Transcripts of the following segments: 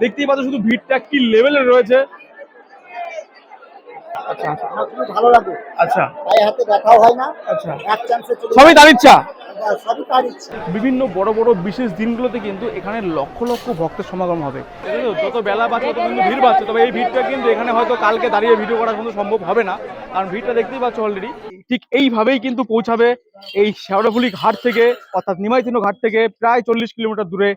দেখতেই পাচ্ছ শুধু ভিড়টা কি লেভেলের রয়েছে। আচ্ছা আচ্ছা। ভালো লাগে। আচ্ছা। পায়ে হাতে ব্যথাও হয় না। আচ্ছা। এক চান্সে সবই তার ইচ্ছা যায়। সবই তার ইচ্ছা বিভিন্ন বড় বড় বিশেষ দিনগুলোতে কিন্তু এখানে লক্ষ লক্ষ ভক্তের সমাগম হবে। যত বেলা বাড়ছে তত কিন্তু ভিড় বাড়ছে তবে এই ভিড়টা কিন্তু এখানে হয়তো কালকে দাঁড়িয়ে ভিডিও করা কিন্তু সম্ভব হবে না। কারণ ভিড়টা দেখতেই পাচ্ছ অলরেডি ঠিক এইভাবেই কিন্তু পৌঁছাবে এই শেওড়াফুলি ঘাট থেকে অর্থাৎ নিমাইতিনো ঘাট থেকে প্রায় চল্লিশ কিলোমিটার দূরে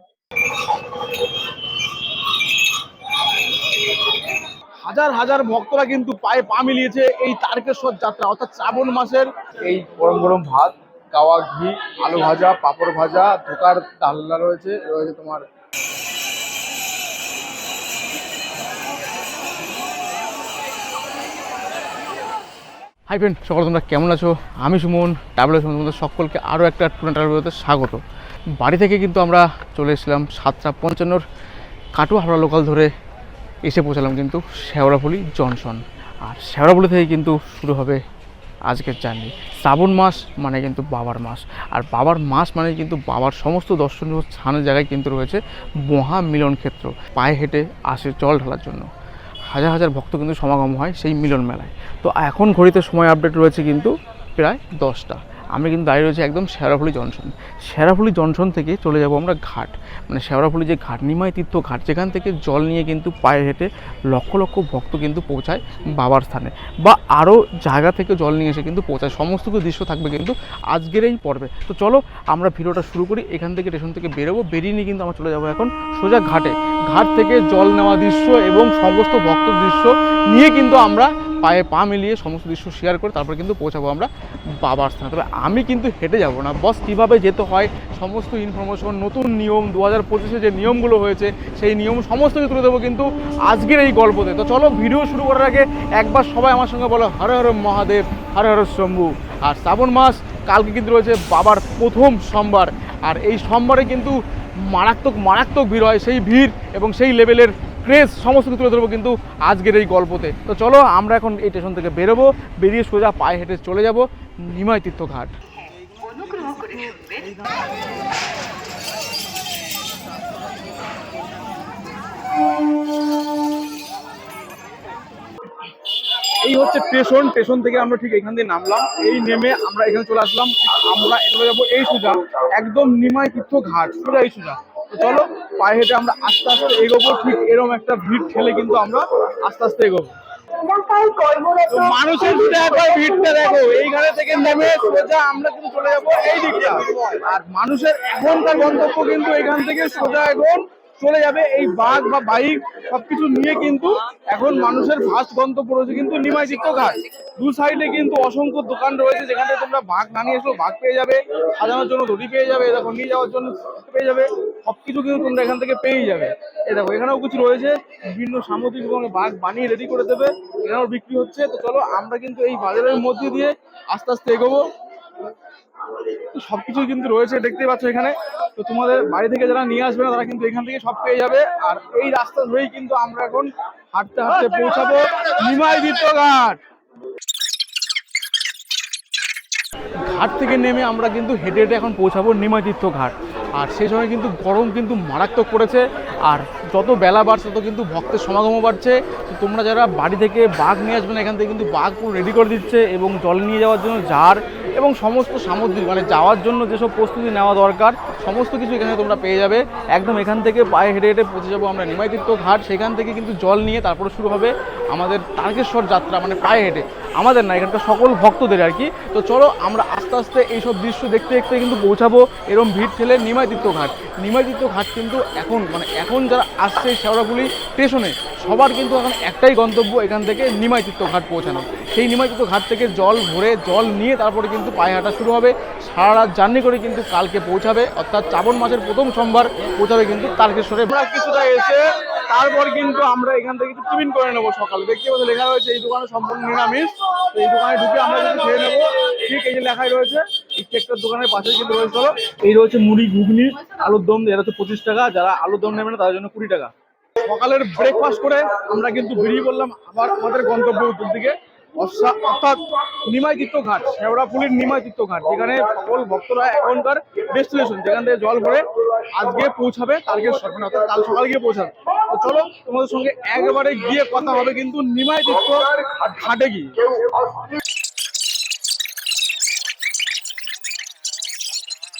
হাজার হাজার ভক্তরা কিন্তু পায়ে পা মিলিয়েছে এই তারকেশ্বর যাত্রা, অর্থাৎ শ্রাবণ মাসের এই গরম গরম ভাত গাওয়া ঘি, আলু ভাজা, পাঁপড় ভাজা, ধোকার ডালনা রয়েছে রয়েছে তোমার হাই ফ্রেন্ড সকল তোমরা কেমন আছো? আমি সুমন ট্রাভেল তোমাদের সকলকে আরও একটা টুর্না ট্রাভেলতে স্বাগত। বাড়ি থেকে কিন্তু আমরা চলে এসেছিলাম সাতটা পঞ্চান্নর কাটু হাওড়া লোকাল ধরে এসে পৌঁছালাম কিন্তু শেওড়াফুলি জনসন। আর শেওড়াফুলি থেকে কিন্তু শুরু হবে আজকের জার্নি। শ্রাবণ মাস মানে কিন্তু বাবার মাস। আর বাবার মাস মানে কিন্তু বাবার সমস্ত দর্শনীয় স্থানের জায়গায় কিন্তু রয়েছে মহা মিলন ক্ষেত্র। পায়ে হেঁটে আসে জল ঢালার জন্য। হাজার হাজার ভক্ত কিন্তু সমাগম হয় সেই মিলন মেলায়। তো এখন ঘড়িতে সময় আপডেট রয়েছে কিন্তু প্রায় দশটা। আমি কিন্তু দাঁড়িয়ে রয়েছে একদম শেরাফুলি জংশন। শেরাফুলি জংশন থেকে চলে যাব আমরা ঘাট। মানে শেরাফুলি যে ঘাট, নিমাই তীর্থ ঘাট, যেখান থেকে জল নিয়ে কিন্তু পায়ে হেঁটে লক্ষ লক্ষ ভক্ত কিন্তু পৌঁছায় বাবার স্থানে। বা আরও জায়গা থেকে জল নিয়ে এসে কিন্তু পৌঁছায়। সমস্ত কিছু দৃশ্য থাকবে কিন্তু আজকের এই পর্বে। তো চলো, আমরা ভিডিওটা শুরু করি। এখান থেকে স্টেশন থেকে বেরোবো। বেরিয়ে নিয়ে কিন্তু আমরা চলে যাব এখন সোজা ঘাটে। ঘাট থেকে জল নেওয়া দৃশ্য এবং সমস্ত ভক্ত দৃশ্য নিয়ে কিন্তু আমরা পায়ে পা মিলিয়ে সমস্ত দৃশ্য শেয়ার করে তারপর কিন্তু পৌঁছাবো আমরা বাবার স্থানে। তবে আমি কিন্তু হেঁটে যাব না। বস কীভাবে যেতে হয়, সমস্ত ইনফরমেশন নতুন নিয়ম দু হাজার পঁচিশে যে নিয়মগুলো হয়েছে, সেই নিয়ম সমস্ত কিছু তুলে দেবো কিন্তু আজকের এই গল্পতে। তো চলো ভিডিও শুরু করার আগে একবার সবাই আমার সঙ্গে বলো, হরে হরে মহাদেব, হরে হরে শম্ভু। আর শ্রাবণ মাস, কালকে কিন্তু রয়েছে বাবার প্রথম সোমবার। আর এই সোমবারে কিন্তু মারাত্মক মারাত্মক ভিড় হয়। সেই ভিড় এবং সেই লেভেলের ক্রেজ সমস্ত কিছু তুলে ধরবো কিন্তু আজকের এই গল্পতে। তো চলো, আমরা এখন এই স্টেশন থেকে বেরোবো, বেরিয়ে সোজা পায়ে হেঁটে চলে যাব নিমাই তীর্থ ঘাট এই হচ্ছে স্টেশন স্টেশন থেকে আমরা ঠিক এখান দিয়ে নামলাম। এই নেমে আমরা এখানে চলে আসলাম। আমরা চলে যাব এই সোজা, একদম নিমাই তীর্থ ঘাট সোজা এই সোজা। চলো, পায়ে হেঁটে আমরা আস্তে আস্তে এগোবো, ঠিক এরকম একটা ভিড় ঠেলে কিন্তু আমরা আস্তে আস্তে এগোবো। মানুষের মানুষের একবার ভিড়টা দেখো, এইখানে থেকে নেমে সোজা আমরা কিন্তু চলে যাব এই দিকটা। আর মানুষের এখনকার গন্তব্য কিন্তু এখান থেকে সোজা এখন চলে যাবে। এই বাঘ বা বাইক সবকিছু নিয়ে কিন্তু এখন মানুষের ফার্স্ট গন্তব্য রয়েছে কিন্তু নিমাই ঘাট দু সাইডে কিন্তু অসংখ্য দোকান রয়েছে যেখানে তোমরা ভাগ না নিয়ে এসো ভাগ পেয়ে যাবে, সাজানোর জন্য দড়ি পেয়ে যাবে এরকম নিয়ে যাওয়ার জন্য পেয়ে যাবে, সবকিছু কিন্তু তোমরা এখান থেকে পেয়ে যাবে। এ দেখো, এখানেও কিছু রয়েছে, বিভিন্ন সামুদ্রিক এবং বাঘ বানিয়ে রেডি করে দেবে, এখানেও বিক্রি হচ্ছে। তো চলো আমরা কিন্তু এই বাজারের মধ্যে দিয়ে আস্তে আস্তে এগোবো। সবকিছুই কিন্তু রয়েছে দেখতে পাচ্ছ এখানে। তো তোমাদের বাড়ি থেকে যারা নিয়ে আসবে না, তারা কিন্তু এখান থেকে সব পেয়ে যাবে। আর এই রাস্তা ধরেই কিন্তু আমরা এখন হাঁটতে হাঁটতে পৌঁছাবো নিমাই ঘাট ঘাট থেকে নেমে আমরা কিন্তু হেঁটে হেঁটে এখন পৌঁছাবো নিমাই ঘাট। আর সেই সময় কিন্তু গরম কিন্তু মারাত্মক পড়েছে, আর যত বেলা বাড়ছে তত কিন্তু ভক্তের সমাগমও বাড়ছে। তো তোমরা যারা বাড়ি থেকে বাঘ নিয়ে আসবে না, এখান থেকে কিন্তু বাঘ পুরো রেডি করে দিচ্ছে এবং জল নিয়ে যাওয়ার জন্য জার এবং সমস্ত সামগ্রী মানে যাওয়ার জন্য যেসব প্রস্তুতি নেওয়া দরকার, সমস্ত কিছু এখানে তোমরা পেয়ে যাবে। একদম এখান থেকে পায়ে হেঁটে হেঁটে পৌঁছে যাব আমরা নিমাইতীর্থ ঘাট। সেখান থেকে কিন্তু জল নিয়ে তারপরে শুরু হবে আমাদের তারকেশ্বর যাত্রা মানে পায়ে হেঁটে। আমাদের না, এখানকার সকল ভক্তদের আর কি। তো চলো আমরা আস্তে আস্তে এইসব দৃশ্য দেখতে দেখতে কিন্তু পৌঁছাবো এরকম ভিড় ঠেলে নিমাইতীর্থ ঘাট। নিমাইতীর্থ ঘাট কিন্তু এখন মানে এখন যারা আসছে শেওড়াগুলি স্টেশনে, সবার কিন্তু এখন একটাই গন্তব্য এখান থেকে নিমাইতীর্থ ঘাট পৌঁছানো। সেই নিমাইতীর্থ ঘাট থেকে জল ভরে জল নিয়ে তারপরে কিন্তু পায়ে হাঁটা শুরু হবে। সারা রাত জার্নি করে কিন্তু কালকে পৌঁছাবে। অর্থাৎ শ্রাবণ মাসের প্রথম সোমবার পৌঁছাবে কিন্তু তারকেশ্বরে। কিছুটা এসে তারপর কিন্তু আমরা এখান থেকে কিছু টিফিন করে নেব সকালে। দেখতে পাচ্ছি, লেখা রয়েছে এই দোকানে সম্পূর্ণ নিরামিষ। এই দোকানে ঢুকে আমরা কিন্তু খেয়ে নেব। ঠিক এই যে লেখাই রয়েছে, এই কেকটার দোকানের পাশে কিন্তু রয়েছে, চলো। এই রয়েছে মুড়ি, ঘুগনি, আলুর দম এরা তো পঁচিশ টাকা। যারা আলুর দম নেবে না, তাদের জন্য কুড়ি টাকা। সকালের ব্রেকফাস্ট করে আমরা কিন্তু বেরিয়ে পড়লাম আবার আমাদের গন্তব্য উত্তর দিকে। অর্থাৎ নিমাইতীর্থ ঘাট শেওড়াফুলির নিমাইতীর্থ ঘাট, যেখানে সকল ভক্তরা এখনকার ডেস্টিনেশন যেখান থেকে জল ভরে আজকে পৌঁছাবে, কালকে সকালে, অর্থাৎ কাল সকালে গিয়ে পৌঁছাবে। তো চলো, তোমাদের সঙ্গে একবারে গিয়ে কথা হবে কিন্তু নিমাইতীর্থ ঘাটে গিয়ে।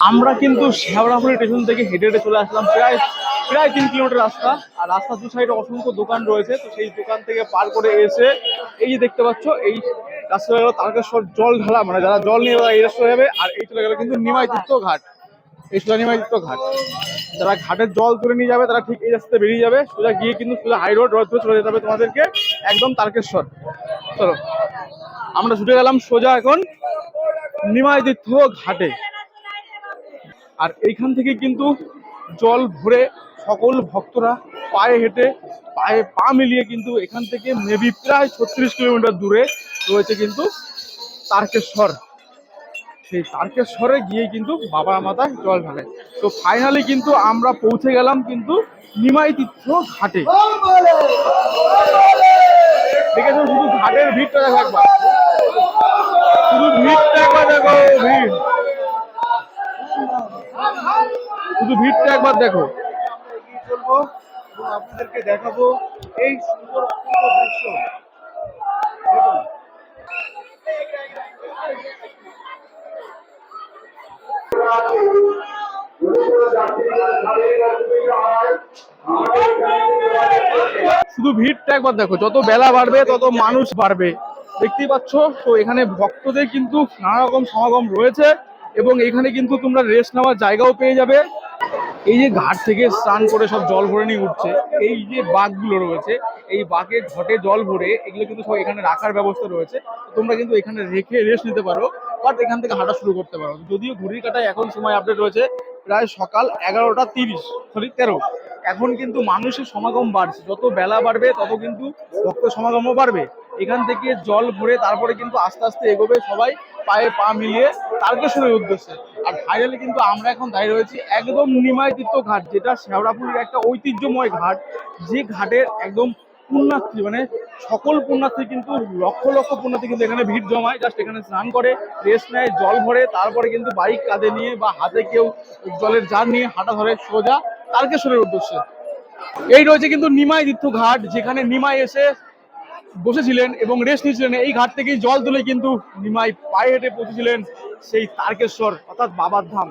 আমরা কিন্তু শেওড়াফুলি স্টেশন থেকে হেঁটে হেঁটে চলে আসলাম প্রায় প্রায় তিন কিলোমিটার রাস্তা। আর রাস্তার দু সাইডে অসংখ্য দোকান রয়েছে। তো সেই দোকান থেকে পার করে এসে এই যে দেখতে পাচ্ছ, এই রাস্তা গেল তারকেশ্বর জল ঢালা মানে যারা জল নিয়ে এই রাস্তা যাবে। আর এই চলে গেল কিন্তু নিমাইতীর্থ ঘাট। এই সোজা নিমাইতীর্থ ঘাট। যারা ঘাটের জল তুলে নিয়ে যাবে, তারা ঠিক এই রাস্তাতে বেরিয়ে যাবে। সোজা গিয়ে কিন্তু সোজা হাই রোড রোড চলে যেতে হবে তোমাদেরকে একদম তারকেশ্বর। চলো, আমরা ছুটে গেলাম সোজা এখন নিমাইতীর্থ ঘাটে। আর এইখান থেকে কিন্তু জল ভরে সকল ভক্তরা পায়ে হেঁটে, পায়ে পা মিলিয়ে কিন্তু এখান থেকে মেবি প্রায় ছত্রিশ কিলোমিটার দূরে রয়েছে কিন্তু তারকেশ্বর। সেই তারকেশ্বরে গিয়ে কিন্তু বাবা মাথায় জল ঢালে। তো ফাইনালি কিন্তু আমরা পৌঁছে গেলাম কিন্তু নিমাই তীর্থ ঘাটে। দেখেছ শুধু ঘাটের ভিড়টা দেখো একবার। শুধু ভিড়টা একবার দেখো ভিড় শুধু ভিড়টা একবার দেখো। চলবো আপনাদেরকে দেখাবো এই সুন্দর দৃশ্য। শুধু ভিড়টা একবার দেখো যত বেলা বাড়বে তত মানুষ বাড়বে। দেখতেই পাচ্ছ তো এখানে ভক্তদের কিন্তু নানা রকম সমাগম রয়েছে। এবং এখানে কিন্তু তোমরা রেস্ট নেওয়ার জায়গাও পেয়ে যাবে। এই যে ঘাট থেকে স্নান করে সব জল ভরে নিয়ে উঠছে, এই যে বাঘগুলো রয়েছে, এই বাঘের ঘটে জল ভরে এগুলো কিন্তু সব এখানে রাখার ব্যবস্থা রয়েছে। তোমরা কিন্তু এখানে রেখে রেস্ট নিতে পারো বাট এখান থেকে হাঁটা শুরু করতে পারো। যদিও ঘড়ির কাটায় এখন সময় আপডেট রয়েছে, প্রায় সকাল এগারোটা তিরিশ সরি তেরো। এখন কিন্তু মানুষের সমাগম বাড়ছে, যত বেলা বাড়বে তত কিন্তু ভক্ত সমাগমও বাড়বে। এখান থেকে জল ভরে তারপরে কিন্তু আস্তে আস্তে এগোবে সবাই পায়ে পা মিলিয়ে তারকেশ্বরের উদ্দেশ্যে। আর ফাইনালি কিন্তু আমরা এখন দাঁড়িয়ে রয়েছি একদম নিমাইতীর্থ ঘাট, যেটা শেওড়াপুরের একটা ঐতিহ্যময় ঘাট। যে ঘাটের একদম পুণ্যার্থী মানে সকল পুণ্যার্থী কিন্তু লক্ষ লক্ষ পুণ্যার্থী কিন্তু এখানে ভিড় জমায়। জাস্ট এখানে স্নান করে রেস্ট নেয়, জল ভরে, তারপরে কিন্তু বাইক কাঁধে নিয়ে বা হাতে কেউ জলের জার নিয়ে হাঁটা ধরে সোজা তারকেশ্বরের উদ্দেশ্যে। এই রয়েছে কিন্তু নিমাই তীর্থ ঘাট, যেখানে নিমাই এসে বসেছিলেন এবং রেস্ট নিয়েছিলেন। এই ঘাট থেকেই জল তুলে কিন্তু নিমাই পায়ে হেঁটে পৌঁছেছিলেন সেই তারকেশ্বর, অর্থাৎ বাবার ধাম।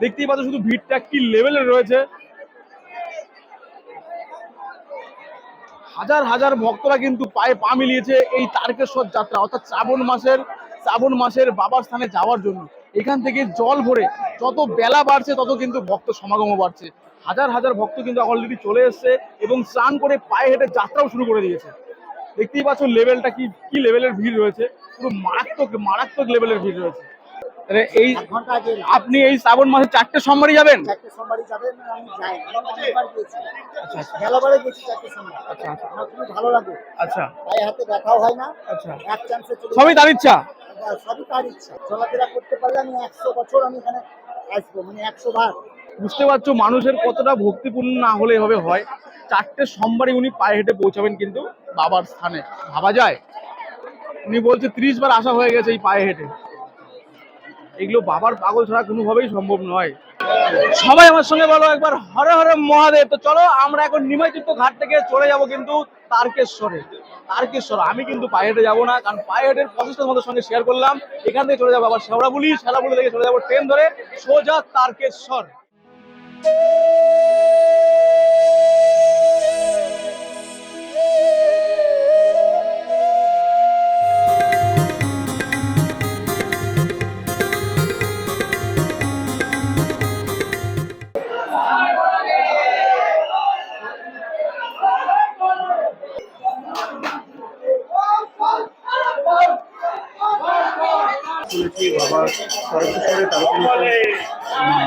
দেখতেই পাচ্ছ শুধু ভিড়টা কি লেভেলের রয়েছে। হাজার হাজার ভক্তরা কিন্তু পায়ে পা মিলিয়েছে এই তারকেশ্বর যাত্রা, অর্থাৎ শ্রাবণ মাসের শ্রাবণ মাসের বাবার স্থানে যাওয়ার জন্য। এখান থেকে জল ভরে যত বেলা বাড়ছে, তত কিন্তু ভক্ত সমাগমও বাড়ছে। হাজার হাজার ভক্ত কিন্তু অলরেডি চলে এসেছে এবং স্নান করে পায়ে হেঁটে যাত্রাও শুরু করে দিয়েছে। দেখতেই পাচ্ছ লেভেলটা কি কি লেভেলের ভিড় রয়েছে। পুরো মারাত্মক মারাত্মক লেভেলের ভিড় রয়েছে। এই আপনি এই শ্রাবণ মাসে চারটে সোমবারই যাবেন? আচ্ছা আচ্ছা। আচ্ছা হয় আচ্ছা। সবই তার ইচ্ছা? সবই তার ইচ্ছা। চলাফেরা করতে পারলে আমি একশো বছর আমি এখানে আসব মানে একশো বার। বুঝতে পারছ, মানুষের কতটা ভক্তিপূর্ণ না হলে এভাবে হয়। চারটে সোমবারই উনি পায়ে হেঁটে পৌঁছাবেন কিন্তু বাবার স্থানে। ভাবা যায়? উনি বলছে, ত্রিশ বার আসা হয়ে গেছে এই পায়ে হেঁটে। এগুলো বাবার পাগল ছাড়া কোনোভাবেই সম্ভব নয়। সবাই আমার সঙ্গে বলো একবার, হরে হরে মহাদেব। তো চলো, আমরা এখন নিমাইতীর্থ ঘাট থেকে চলে যাব কিন্তু তারকেশ্বরে। তারকেশ্বর, আমি কিন্তু পায়ে হেঁটে যাব না, কারণ পায়ে হেঁটের প্রসেসটা তোমাদের সঙ্গে শেয়ার করলাম। এখান থেকে চলে যাব আবার শেওড়াবুলি শেওড়াবুলি থেকে চলে যাব ট্রেন ধরে সোজা তারকেশ্বর। বম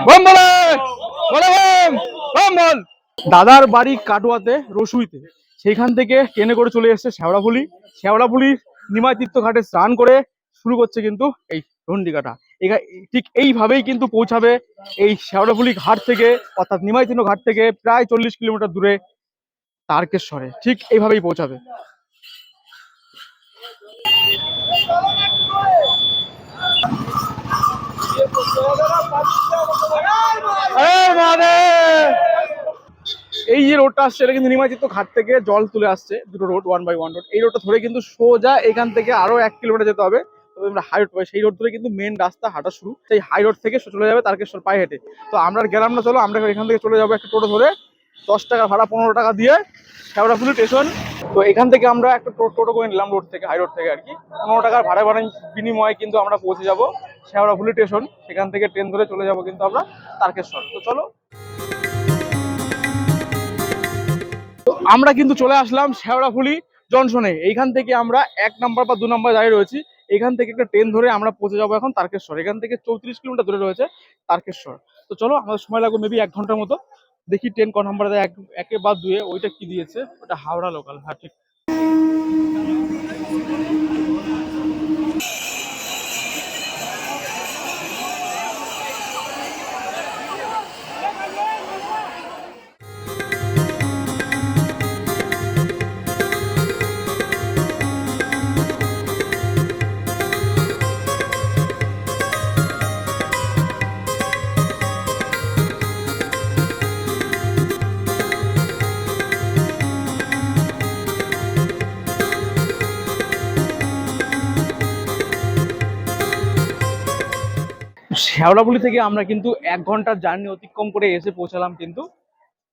বম বল দাদার বাড়ি কাটোয়াতে, রসুইতে। সেইখান থেকে ট্রেনে করে চলে এসেছে শেওড়াফুলি শেওড়াফুলির নিমাতীর্থ ঘাটে স্নান করে শুরু করছে কিন্তু এই ধন্ডিকাটা। এখা- ঠিক এইভাবেই কিন্তু পৌঁছাবে এই শেওড়াফুলি ঘাট থেকে, অর্থাৎ নিমাইতীর্থ ঘাট থেকে প্রায় চল্লিশ কিলোমিটার দূরে তারকেশ্বরে। ঠিক এইভাবেই পৌঁছাবে। এই যে রোডটা আসছে, এটা কিন্তু নিমাচিত্ত ঘাট থেকে জল তুলে আসছে, দুটো road one by one road এই রোডটা ধরে কিন্তু সোজা এখান থেকে আরও এক কিলোমিটার যেতে হবে। তবে আমরা হাই রোড পাই সেই রোড ধরে কিন্তু মেন রাস্তা হাঁটা শুরু। সেই হাই রোড থেকে চলে যাবে তারকেশ্বর পায়ে হেঁটে। তো আমরা গেলাম না, চলো আমরা এখান থেকে চলে যাব একটা টোটো ধরে। দশ টাকা ভাড়া, পনেরো টাকা দিয়ে শেওড়াফুলি স্টেশন। তো এখান থেকে আমরা একটা টোটো করে নিলাম রোড থেকে, হাই রোড থেকে আর কি। পনেরো টাকার ভাড়া ভাড়া বিনিময়ে কিন্তু আমরা পৌঁছে যাব শেওড়াফুলি স্টেশন। সেখান থেকে ট্রেন ধরে চলে যাব কিন্তু আমরা তারকেশ্বর। তো চলো। আমরা কিন্তু চলে আসলাম শেওড়াফুলি জংশনে। এইখান থেকে আমরা এক নাম্বার বা দু নাম্বার দাঁড়িয়ে রয়েছি। এখান থেকে একটা ট্রেন ধরে আমরা পৌঁছে যাব এখন তারকেশ্বর। এখান থেকে চৌত্রিশ কিলোমিটার দূরে রয়েছে তারকেশ্বর। তো চলো, আমাদের সময় লাগবে মেবি এক ঘণ্টার মতো। দেখি ট্রেন ক নাম্বার দেয়, এক একে বা দুয়ে, ওইটা কি দিয়েছে? ওটা হাওড়া লোকাল হ্যাঁ ঠিক। শেওড়াফুলি থেকে আমরা কিন্তু এক ঘণ্টার জার্নি অতিক্রম করে এসে পৌঁছালাম কিন্তু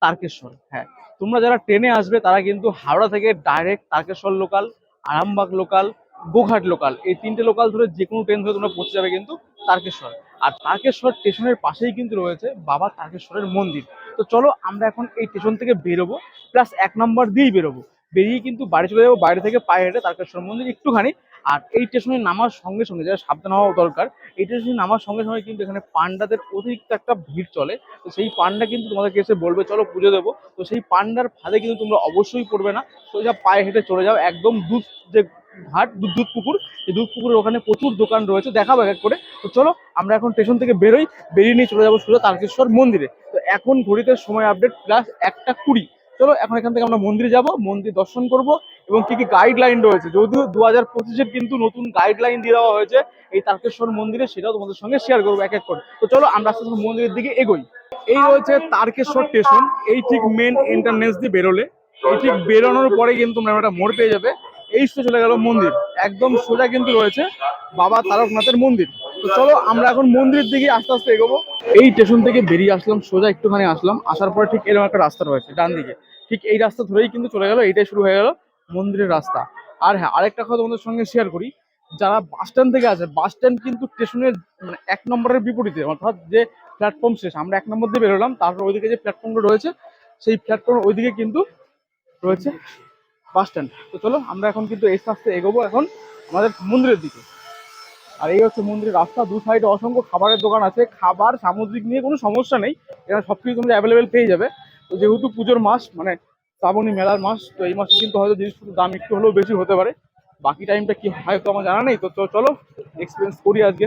তারকেশ্বর হ্যাঁ। তোমরা যারা ট্রেনে আসবে, তারা কিন্তু হাওড়া থেকে direct Tarakeswar local Arambagh local Goghat local এই তিনটে লোকাল ধরে যে কোনো ট্রেন ধরে তোমরা পৌঁছে যাবে কিন্তু তারকেশ্বর। আর তারকেশ্বর স্টেশনের পাশেই কিন্তু রয়েছে বাবা তারকেশ্বরের মন্দির। তো চলো আমরা এখন এই স্টেশন থেকে বেরোবো প্লাস এক নম্বর দিয়েই বেরোবো। বেরিয়ে কিন্তু বাড়ি চলে যাব, বাইরে থেকে পায়ে হেঁটে তারকেশ্বর মন্দির একটুখানি আর এই স্টেশনে নামার সঙ্গে সঙ্গে যারা সাবধান হওয়া দরকার, এই স্টেশনে নামার সঙ্গে সঙ্গে কিন্তু এখানে পান্ডাদের অতিরিক্ত একটা ভিড় চলে। তো সেই পান্ডা কিন্তু তোমাদেরকে এসে বলবে, চলো পুজো দেবো। তো সেই পান্ডার ফাঁদে কিন্তু তোমরা অবশ্যই পড়বে না। সোজা পায়ে হেঁটে চলে যাও, একদম দুধ যে ঘাট দুধ পুকুর, এই দুধ পুকুরের ওখানে প্রচুর দোকান রয়েছে, দেখাবো এক করে। তো চলো, আমরা এখন স্টেশন থেকে বেরোই, বেরিয়ে নিয়ে চলে যাব সোজা তারকেশ্বর মন্দিরে। তো এখন ঘড়িতে সময় আপডেট প্লাস একটা কুড়ি। চলো, এখন এখান থেকে আমরা মন্দিরে যাব, মন্দির দর্শন করব এবং কি কি গাইডলাইন রয়েছে? যদিও দু হাজার পঁচিশের কিন্তু নতুন গাইডলাইন দিয়ে দেওয়া হয়েছে, এই তারকেশ্বর মন্দিরে সেটাও তোমাদের সঙ্গে শেয়ার করব এক এক করে। তো চলো আমরা আস্তে মন্দিরের দিকে এগোই। এই রয়েছে তারকেশ্বর স্টেশন এই ঠিক মেন এন্টারনেন্স দিয়ে বেরোলে। এই ঠিক বেরোনোর পরে কিন্তু তোমরা একটা মোড় পেয়ে যাবে। এই চলে গেল মন্দির। একদম সোজা কিন্তু রয়েছে বাবা তারকনাথের মন্দির। তো চলো আমরা এখন মন্দিরের দিকে আস্তে আস্তে এগোবো। এই স্টেশন থেকে বেরিয়ে আসলাম, সোজা একটুখানি আসলাম। আসার পরে ঠিক এরকম একটা রাস্তা রয়েছে ডান দিকে ঠিক এই রাস্তা ধরেই কিন্তু চলে গেল, এইটাই শুরু হয়ে গেল। মন্দিরের রাস্তা। আর হ্যাঁ আরেকটা কথা তোমাদের সঙ্গে শেয়ার করি। যারা বাস স্ট্যান্ড থেকে আসে বাস স্ট্যান্ড কিন্তু স্টেশনের মানে এক নম্বরের বিপরীতে, অর্থাৎ যে প্ল্যাটফর্ম শেষ, আমরা এক নম্বর দিয়ে বেরোলাম, তারপর ওইদিকে যে প্ল্যাটফর্মটা রয়েছে, সেই প্ল্যাটফর্ম ওইদিকে কিন্তু রয়েছে বাস স্ট্যান্ড তো চলো, আমরা এখন কিন্তু এই আস্তে এগোবো এখন আমাদের মন্দিরের দিকে। আর এই হচ্ছে মন্দিরের রাস্তা, দু সাইডে অসংখ্য খাবারের দোকান আছে। খাবার সামুদ্রিক নিয়ে কোনো সমস্যা নেই এখানে সব কিছু তোমরা অ্যাভেলেবেল পেয়ে যাবে। তো যেহেতু পুজোর মাস মানে শ্রাবণী মেলার মাস, তো এই মাসে কিন্তু হয়তো জিনিসপত্রের দাম একটু হলেও বেশি হতে পারে। বাকি টাইমটা কি হয় তো আমার জানা নেই, তো চলো এক্সপিরিয়েন্স করি আজকে।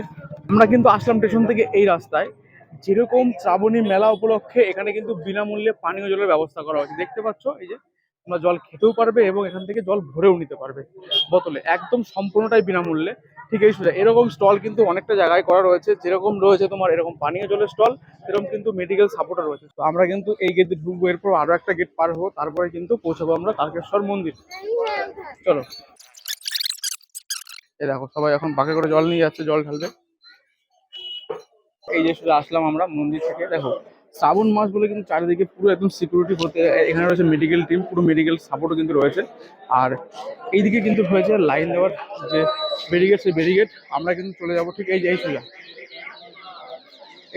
আমরা কিন্তু আসলাম স্টেশন থেকে এই রাস্তায়। যেরকম শ্রাবণী মেলা উপলক্ষে এখানে কিন্তু বিনামূল্যে পানীয় জলের ব্যবস্থা করা হয়েছে। দেখতে পাচ্ছ, এই যে তোমরা জল খেতেও পারবে এবং এখান থেকে জল ভরেও নিতে পারবে বোতলে। একদম সম্পূর্ণটাই বিনামূল্যে। ঠিক এই সোজা এরকম স্টল কিন্তু অনেকটা জায়গায় করা রয়েছে। যেরকম রয়েছে তোমার এরকম পানীয় জলের স্টল সেরকম কিন্তু মেডিকেল সাপোর্টও রয়েছে। তো আমরা কিন্তু এই গেটে ঢুকবো, এরপর আরও একটা গেট পার হব, তারপরে কিন্তু পৌঁছাবো আমরা তারকেশ্বর মন্দির। চলো। এই দেখো, সবাই এখন বাঁকে করে জল নিয়ে যাচ্ছে, জল ঢালবে। এই যে শুধু আসলাম আমরা মন্দির থেকে, দেখো। শ্রাবণ মাস বলে কিন্তু চারিদিকে পুরো একদম সিকিউরিটি হতে এখানে রয়েছে মেডিকেল টিম পুরো মেডিকেল সাপোর্টও কিন্তু রয়েছে। আর এইদিকে কিন্তু হয়েছে লাইন দেওয়ার যে ব্যারিগেড সেই ব্যারিগেড আমরা কিন্তু চলে যাব ঠিক এই যে এই সোজা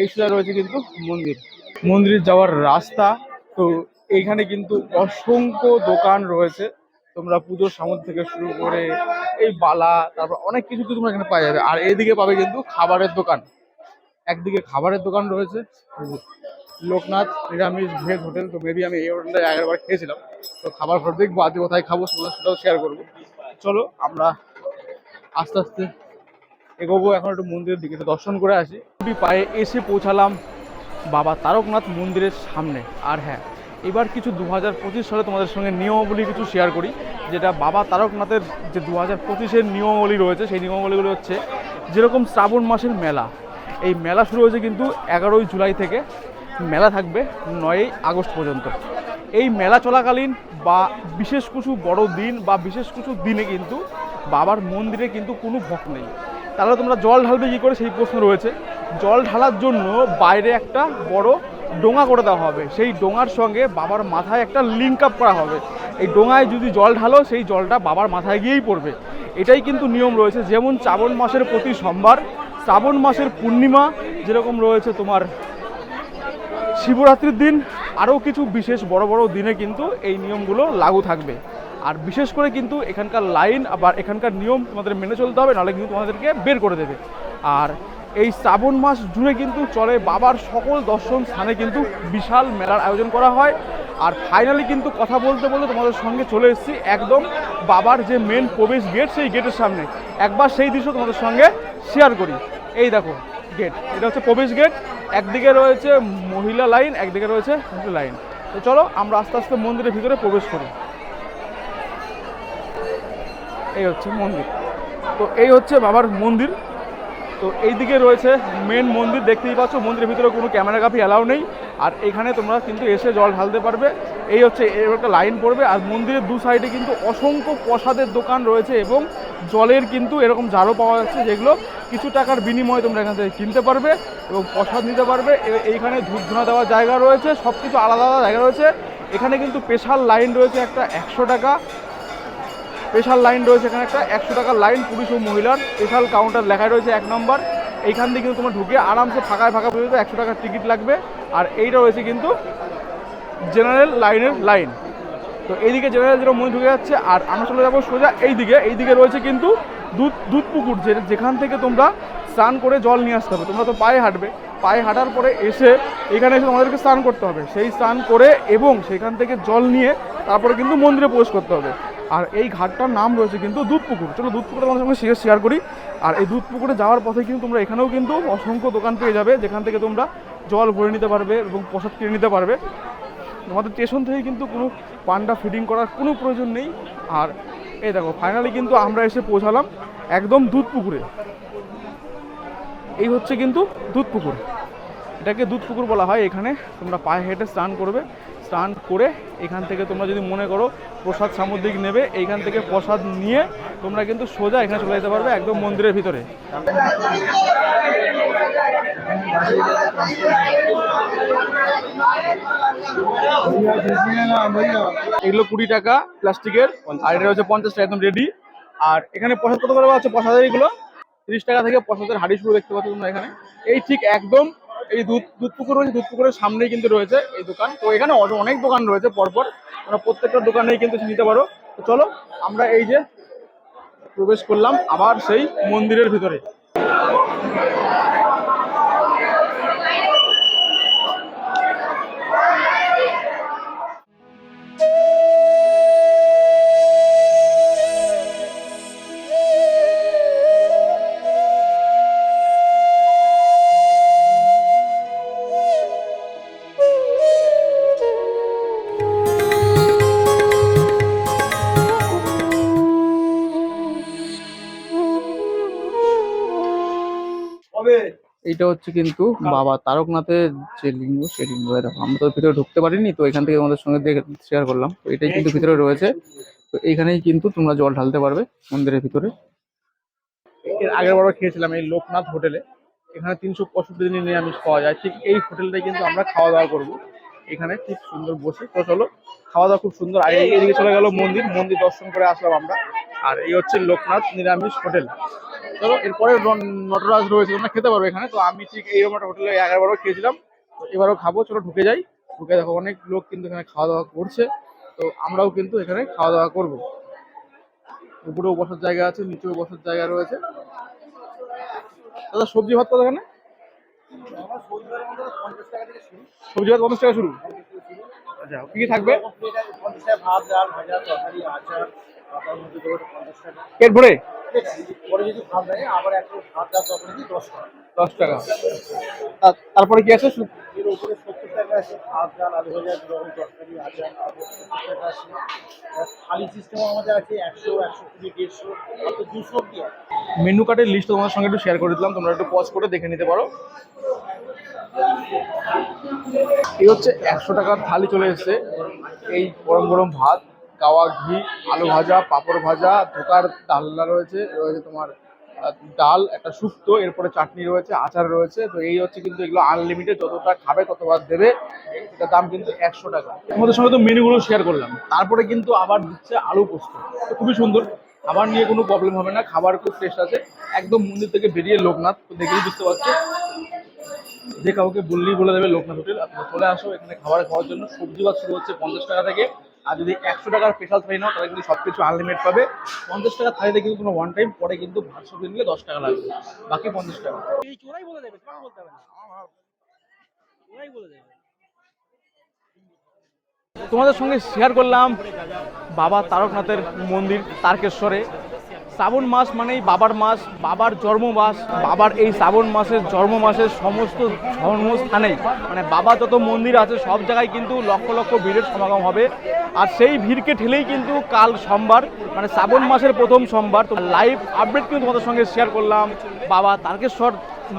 এই সোজা রয়েছে কিন্তু মন্দির। মন্দিরে যাওয়ার রাস্তা, তো এইখানে কিন্তু অসংখ্য দোকান রয়েছে। তোমরা পুজোর সামগ্রী থেকে শুরু করে এই বালা, তারপর অনেক কিছু তোমরা এখানে পাওয়া যাবে। আর এইদিকে পাবে কিন্তু খাবারের দোকান। একদিকে খাবারের দোকান রয়েছে। লোকনাথ নিরামিষ ভেজ হোটেল, তো মেবি আমি এই হোটেলটা আগেরবার খেয়েছিলাম। তো খাবার ঘর দেখব, আজকে কোথায় খাব সেটাও শেয়ার করব। চলো, আমরা আস্তে আস্তে এগোবো এখন একটু মন্দিরের দিকে। দর্শন করে আসি। ছুটি পায়ে এসে পৌঁছালাম বাবা তারকনাথ মন্দিরের সামনে। আর হ্যাঁ এবার কিছু দু হাজার পঁচিশ সালে তোমাদের সঙ্গে নিয়মাবলী কিছু শেয়ার করি, যেটা বাবা তারকনাথের যে দু হাজার পঁচিশের নিয়মাবলী রয়েছে, সেই নিয়মাবলীগুলো হচ্ছে, যেরকম শ্রাবণ মাসের মেলা। এই মেলা শুরু হয়েছে কিন্তু এগারোই জুলাই থেকে। মেলা থাকবে নয়ই আগস্ট পর্যন্ত। এই মেলা চলাকালীন বা বিশেষ কিছু বড় দিন বা বিশেষ কিছু দিনে কিন্তু বাবার মন্দিরে কিন্তু কোনো ভক্ত নেই। তাহলে তোমরা জল ঢালবে কী করে? সেই প্রশ্ন রয়েছে। জল ঢালার জন্য বাইরে একটা বড় ডোঙা করে দেওয়া হবে। সেই ডোঙার সঙ্গে বাবার মাথায় একটা লিঙ্ক আপ করা হবে। এই ডোঙায় যদি জল ঢালো, সেই জলটা বাবার মাথায় গিয়েই পড়বে। এটাই কিন্তু নিয়ম রয়েছে। যেমন শ্রাবণ মাসের প্রতি সোমবার, শ্রাবণ মাসের পূর্ণিমা, যেরকম রয়েছে তোমার শিবরাত্রির দিন আরও কিছু বিশেষ বড় বড় দিনে কিন্তু এই নিয়মগুলো লাগু থাকবে। আর বিশেষ করে কিন্তু এখানকার লাইন আবার এখানকার নিয়ম তোমাদের মেনে চলতে হবে, নাহলে কিন্তু তোমাদেরকে বের করে দেবে। আর এই শ্রাবণ মাস জুড়ে কিন্তু চলে বাবার সকল দর্শন স্থানে কিন্তু বিশাল মেলার আয়োজন করা হয়। আর ফাইনালি কিন্তু কথা বলতে বলতে তোমাদের সঙ্গে চলে এসেছি একদম বাবার যে মেন প্রবেশ গেট সেই গেটের সামনে। একবার সেই দৃশ্য তোমাদের সঙ্গে শেয়ার করি। এই দেখো গেট এটা হচ্ছে প্রবেশ গেট একদিকে রয়েছে মহিলা লাইন, একদিকে রয়েছে লাইন। তো চলো, আমরা আস্তে আস্তে মন্দিরের ভিতরে প্রবেশ করি। এই হচ্ছে মন্দির। তো এই হচ্ছে বাবার মন্দির। তো এইদিকে রয়েছে মেন মন্দির, দেখতেই পাচ্ছ, মন্দিরের ভিতরে কোনো ক্যামেরা কাপি অ্যালাউ নেই। আর এখানে তোমরা কিন্তু এসে জল ঢালতে পারবে। এই হচ্ছে, এর একটা লাইন পড়বে। আর মন্দিরের দু সাইডে কিন্তু অসংখ্য প্রসাদের দোকান রয়েছে এবং জলের কিন্তু এরকম জারও পাওয়া যাচ্ছে, যেগুলো কিছু টাকার বিনিময়ে তোমরা এখান থেকে কিনতে পারবে এবং প্রসাদ নিতে পারবে। এইখানে ধূপ ধুনা দেওয়ার জায়গা রয়েছে সব কিছু আলাদা আলাদা জায়গা রয়েছে। এখানে কিন্তু স্পেশাল লাইন রয়েছে একটা একশো টাকা। স্পেশাল লাইন রয়েছে এখানে একটা। একশো টাকার লাইন পুরুষ ও মহিলার। স্পেশাল কাউন্টার লেখা রয়েছে এক নম্বর। এইখান থেকে কিন্তু তোমার ঢুকে আরামসে ফাঁকায় ফাঁকা পর্যন্ত একশো টাকার টিকিট লাগবে। আর এইটা রয়েছে কিন্তু জেনারেল লাইনের লাইন তো এইদিকে জেনারেল যেটা মনে ঢুকে যাচ্ছে, আর আমরা চলে যাব সোজা এইদিকে। এইদিকে রয়েছে কিন্তু দুধ দুধ পুকুর যে যেখান থেকে তোমরা স্নান করে জল নিয়ে আসতে হবে। তোমরা তো পায়ে হাঁটবে। পায়ে হাঁটার পরে এসে এখানে এসে তোমাদেরকে স্নান করতে হবে। সেই স্নান করে এবং সেখান থেকে জল নিয়ে তারপরে কিন্তু মন্দিরে প্রবেশ করতে হবে। আর এই ঘাটটার নাম রয়েছে কিন্তু দুধ পুকুর চলো দুধ পুকুর তোমাদের সঙ্গে শেয়ার শেয়ার করি। আর এই দুধ পুকুরে যাওয়ার পথে কিন্তু তোমরা এখানেও কিন্তু অসংখ্য দোকান পেয়ে যাবে, যেখান থেকে তোমরা জল ভরে নিতে পারবে এবং প্রসাদ কিনে নিতে পারবে। তোমাদের স্টেশন থেকে কিন্তু কোনো পান্ডা ফিডিং করার কোনো প্রয়োজন নেই। আর এই দেখো ফাইনালি কিন্তু আমরা এসে পৌঁছালাম একদম দুধ পুকুরে এই হচ্ছে কিন্তু দুধ পুকুর এটাকে দুধ পুকুর বলা হয়। এখানে তোমরা পায়ে হেঁটে স্নান করবে। স্নান করে এখান থেকে তোমরা যদি মনে করো প্রসাদ সামুদ্রিক নেবে, এইখান থেকে প্রসাদ নিয়ে তোমরা কিন্তু সোজা এখানে চলে যেতে পারবে একদম মন্দিরের ভিতরে। এগুলো কুড়ি টাকা প্লাস্টিকের, আর এটা হচ্ছে পঞ্চাশ টাকা, একদম রেডি আর এখানে প্রসাদ কত করে আছে? প্রসাদের এগুলো তিরিশ টাকা থেকে প্রসাদের হাড়ি শুরু দেখতে পাচ্ছ তোমরা এখানে। এই ঠিক একদম এই দুধ দুধ পুকুর রয়েছে, দুধ পুকুরের সামনেই কিন্তু রয়েছে এই দোকান। তো এখানে অনেক দোকান রয়েছে পরপর। তোমরা প্রত্যেকটা দোকানেই কিন্তু নিতে পারো। তো চলো, আমরা এই যে প্রবেশ করলাম আবার সেই মন্দিরের ভিতরে। এইটা হচ্ছে কিন্তু বাবা তারকনাথের যে লিঙ্গ সেই লিঙ্গ দেখো, আমরা তো ভিতরে ঢুকতে পারিনি, তো এখান থেকে আমাদের সঙ্গে শেয়ার করলাম। তো এটাই কিন্তু ভিতরে রয়েছে। তো এইখানেই কিন্তু তোমরা জল ঢালতে পারবে মন্দিরের ভিতরে। আগের বারও খেয়েছিলাম এই লোকনাথ হোটেলে। এখানে তিনশো পঁয়ষট্টি দিনে নিরামিষ পাওয়া যায়। ঠিক এই হোটেলটাই কিন্তু আমরা খাওয়া দাওয়া করব। এখানে ঠিক সুন্দর বসে। তো চলো খাওয়া দাওয়া খুব সুন্দর। আগে এইদিকে চলে গেল মন্দির। মন্দির দর্শন করে আসলাম আমরা। আর এই হচ্ছে লোকনাথ নিরামিষ হোটেল। চলো এরপরে নটরাজ রয়েছে তোমরা খেতে পারবে এখানে। তো আমি ঠিক এইরকম একটা হোটেলে এগারোবারও খেয়েছিলাম। তো এবারও খাব চলো ঢুকে যাই। ঢুকে দেখো অনেক লোক কিন্তু এখানে খাওয়া দাওয়া করছে। তো আমরাও কিন্তু এখানে খাওয়া দাওয়া করব। উপরেও বসার জায়গা আছে নিচেও বসার জায়গা রয়েছে। দাদা সবজি ভাত কত এখানে সবজি ভাত পঞ্চাশ টাকা শুরু। আচ্ছা কি কি থাকবে? পঞ্চাশ টাকা ভাত ডাল ভাজা তরকারি আচার তার মধ্যে পঞ্চাশ টাকা। পেট ভরে? পরে যদি আবার একটু ভাত দশ টাকা। দশ টাকা তারপরে কি আছে? সু- এর উপরে সত্তর টাকা আছে ভাত ডাল আলু ভাজা রকম তরকারি আচার সত্তর টাকা আছে থালি আমাদের আছে একশো একশো কুড়ি দেড়শো অত দুশো অব্দি মেনু কার্ডের লিস্ট তোমাদের সঙ্গে একটু শেয়ার করে দিলাম তোমরা একটু পজ করে দেখে নিতে পারো। এই হচ্ছে একশো টাকার থালি চলে এসেছে এই গরম গরম ভাত। গাওয়া ঘি আলু ভাজা পাঁপড় ভাজা ধোকার ডালনা রয়েছে রয়েছে তোমার ডাল একটা শুক্তো এরপরে চাটনি রয়েছে আচার রয়েছে তো এই হচ্ছে কিন্তু এগুলো আনলিমিটেড যতটা খাবে ততবার দেবে এটার দাম কিন্তু একশো টাকা। তোমাদের সঙ্গে তো মেনুগুলো শেয়ার করলাম। তারপরে কিন্তু আবার দিচ্ছে আলু পোস্ত। তো খুবই সুন্দর খাবার নিয়ে কোনো প্রবলেম হবে না খাবার খুব ফ্রেশ আছে একদম মন্দির থেকে বেরিয়ে লোকনাথ তো দেখেই বুঝতে পারছ। যে কাউকে বললেই বলে দেবে লোকনাথ হোটেল আপনারা চলে আসো এখানে খাবার খাওয়ার জন্য। সবজি ভাত শুরু হচ্ছে পঞ্চাশ টাকা থেকে। আর যদি একশো টাকার স্পেশাল থালি নাও, তাহলে কিন্তু সব কিছু আনলিমিট পাবে। পঞ্চাশ টাকার থাইতে কিন্তু কোনো ওয়ান টাইম পরে কিন্তু ভাত সবজি নিলে দশ টাকা লাগবে। বাকি পঞ্চাশ টাকা। তোমাদের সঙ্গে শেয়ার করলাম বাবা তারকনাথের মন্দির, তারকেশ্বরে। শ্রাবণ মাস মানেই বাবার মাস, বাবার জন্ম মাস বাবার এই শ্রাবণ মাসের জন্ম মাসের সমস্ত ধর্মস্থানে মানে বাবা যত মন্দির আছে সব জায়গায় কিন্তু লক্ষ লক্ষ ভিড়ের সমাগম হবে। আর সেই ভিড়কে ঠেলেই কিন্তু কাল সোমবার মানে শ্রাবণ মাসের প্রথম সোমবার, তো লাইভ আপডেট কিন্তু তোমাদের সঙ্গে শেয়ার করলাম। বাবা তারকেশ্বর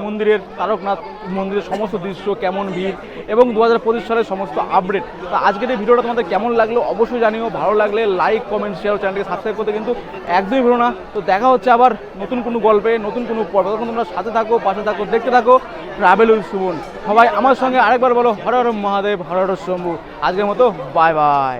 মন্দিরের তারকনাথ মন্দিরের সমস্ত দৃশ্য, কেমন ভিড়, এবং দু হাজার পঁচিশ সালের সমস্ত আপডেট তো আজকের এই ভিডিওটা তোমাদের কেমন লাগল অবশ্যই জানিও, ভালো লাগলে লাইক কমেন্ট শেয়ার চ্যানেলকে সাবস্ক্রাইব করতে কিন্তু একদমই ভুলো না। তো দেখা হচ্ছে আবার নতুন কোনো গল্পে, নতুন কোনো পর্ব। তখন তোমরা সাথে থাকো, পাশে থাকো, দেখতে থাকো। ট্রাভেল উইথ সুমন সবাই আমার সঙ্গে আরেকবার বলো, হর হর মহাদেব, হর হর শম্ভু। আজকের মতো বাই বাই